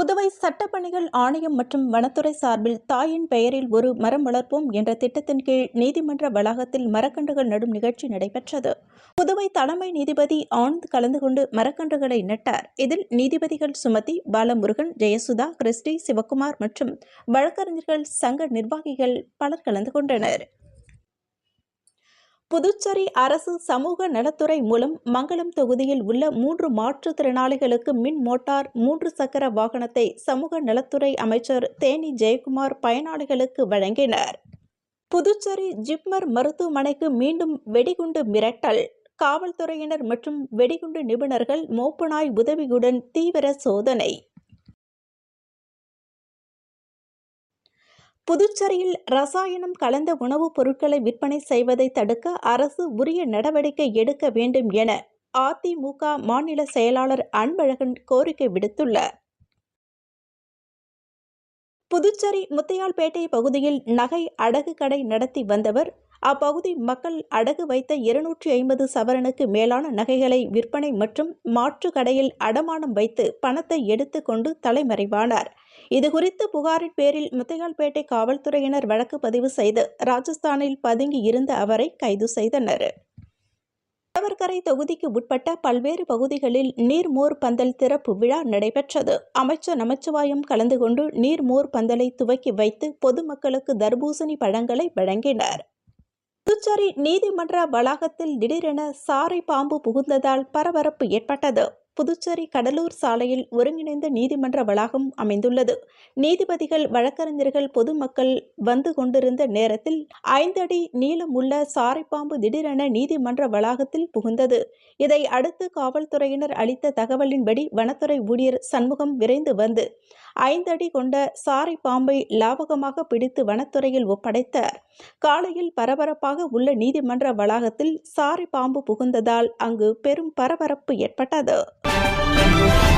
புதுவை சட்டப்பணிகள் ஆணையம் மற்றும் வனத்துறை சார்பில் தாயின் பெயரில் ஒரு மரம் வளர்ப்போம் என்ற திட்டத்தின் கீழ் நீதிமன்ற வளாகத்தில் மரக்கன்றுகள் நடும் நிகழ்ச்சி நடைபெற்றது. புதுவை தலைமை நீதிபதி ஆனந்த் கலந்து கொண்டு மரக்கன்றுகளை நட்டார். இதில் நீதிபதிகள் சுமதி பாலமுருகன் ஜெயசுதா கிறிஸ்டி சிவக்குமார் மற்றும் வழக்கறிஞர்கள் சங்க நிர்வாகிகள் பலர் கலந்து கொண்டனர். புதுச்சேரி அரசு சமூக நலத்துறை மூலம் மங்களம் தொகுதியில் உள்ள மூன்று மாற்றுத்திறனாளிகளுக்கு மின் மோட்டார் மூன்று சக்கர வாகனத்தை சமூக நலத்துறை அமைச்சர் தேனி ஜெயக்குமார் பயனாளிகளுக்கு வழங்கினர். புதுச்சேரி ஜிப்மர் மருத்துவமனைக்கு மீண்டும் வெடிகுண்டு மிரட்டல் காவல்துறையினர் மற்றும் வெடிகுண்டு நிபுணர்கள் மோப்பனாய் உதவியுடன் தீவிர சோதனை. புதுச்சேரியில் ரசாயனம் கலந்த உணவுப் பொருட்களை விற்பனை செய்வதை தடுக்க அரசு உரிய நடவடிக்கை எடுக்க வேண்டும் என அதிமுக மாநில செயலாளர் அன்பழகன் கோரிக்கை விடுத்துள்ளார். புதுச்சேரி முத்தையால்பேட்டை பகுதியில் நகை அடகு கடை நடத்தி வந்தவர் அப்பகுதி மக்கள் அடகு வைத்த இருநூற்றி ஐம்பது சவரனுக்கு மேலான நகைகளை விற்பனை மற்றும் மாற்று கடையில் அடமானம் வைத்து பணத்தை எடுத்துக்கொண்டு தலைமறைவானார். இதுகுறித்து புகாரின் பேரில் முத்தையால்பேட்டை காவல்துறையினர் வழக்கு பதிவு செய்து ராஜஸ்தானில் பதுங்கி இருந்த அவரை கைது செய்தனர். உழவர்கரை தொகுதிக்கு உட்பட்ட பல்வேறு பகுதிகளில் நீர்மோர் பந்தல் திறப்பு விழா நடைபெற்றது. அமைச்சர் நமச்சிவாயம் கலந்து கொண்டு நீர்மோர் பந்தலை துவக்கி வைத்து பொதுமக்களுக்கு தர்பூசணி பழங்களை வழங்கினர். புதுச்சேரி நீதிமன்ற வளாகத்தில் திடீரென சாறை பாம்பு புகுந்ததால் பரபரப்பு ஏற்பட்டது. புதுச்சேரி கடலூர் சாலையில் ஒருங்கிணைந்த நீதிமன்ற வளாகம் அமைந்துள்ளது. நீதிபதிகள் வழக்கறிஞர்கள் பொதுமக்கள் வந்து கொண்டிருந்த நேரத்தில் ஐந்து அடி நீளமுள்ள சாரைப்பாம்பு திடீரென நீதிமன்ற வளாகத்தில் புகுந்தது. இதை அடுத்து காவல்துறையினர் அளித்த தகவலின்படி வனத்துறை ஊழியர் சண்முகம் விரைந்து வந்து ஐந்து அடி கொண்ட சாரை பாம்பை லாவகமாக பிடித்து வனத்துறையில் ஒப்படைத்தார். காலையில் பரபரப்பாக உள்ள நீதிமன்ற வளாகத்தில் சாரை பாம்பு புகுந்ததால் அங்கு பெரும் பரபரப்பு ஏற்பட்டது. Thank you.